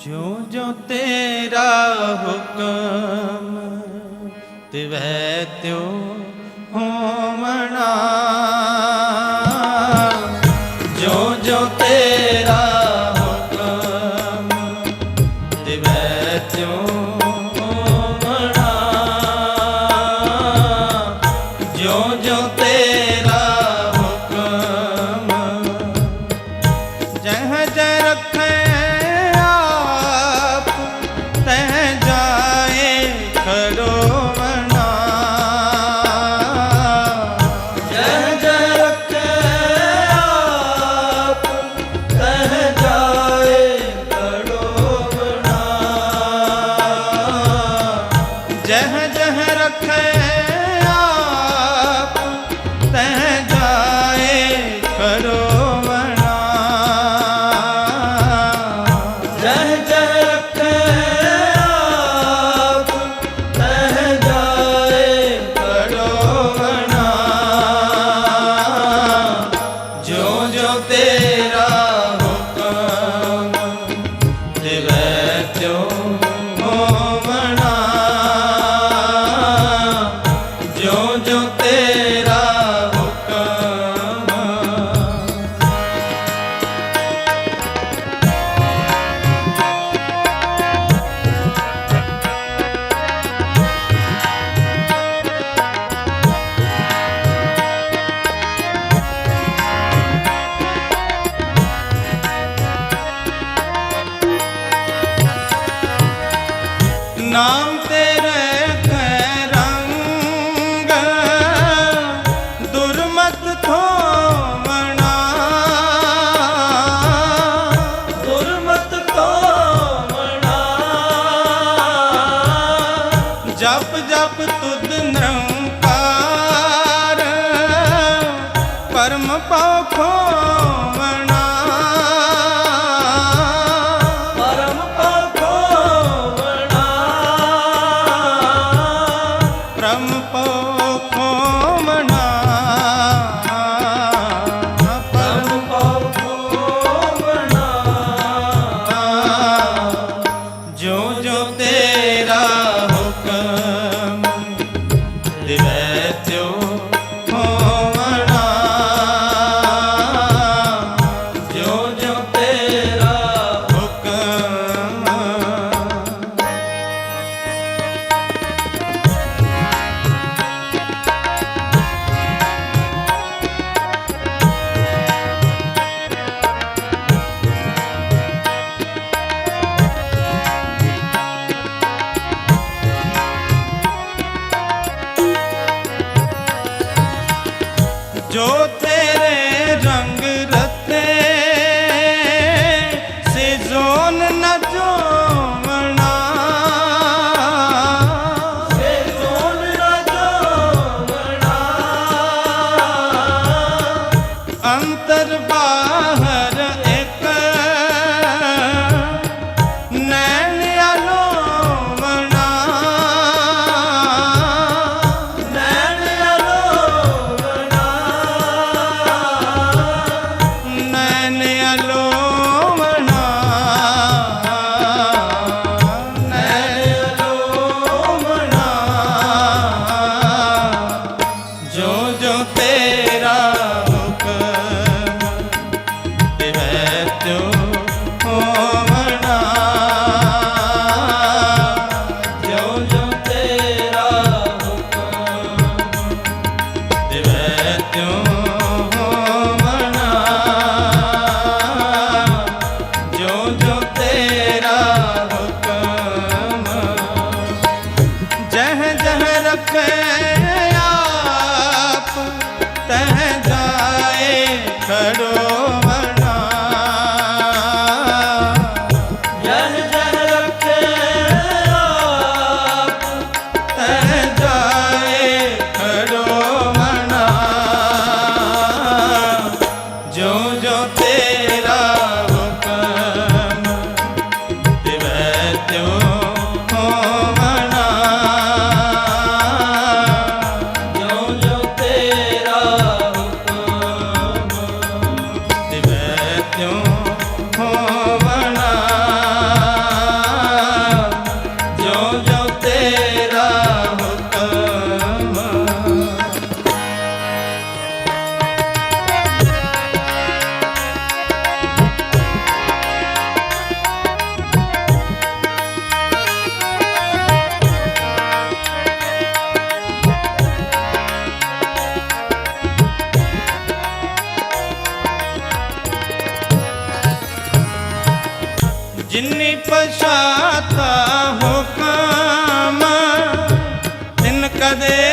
ਜਿਉ ਜਿਉ ਤੇਰਾ ਹੁਕਮ ਤਿਵੈ ਤਿਉ ਹੋਂ ਜਪ ਜਪ ਤੁਧ ਨਿਰੰਕਾਰ ਪਰਮ ਪਾਖੋ ਜੋਨ ਨਾ ਜੋਵਣਾ। ਸੇ ਜੋਨ ਨਾ ਜੋਵਣਾ। ਅੰਤਰ ਬਾਹਰ ਇੱਕ ಮಾಡೋ ਪਛਾਤਾ ਹੁਕਮ। ਤਿਨ ਕਦੇ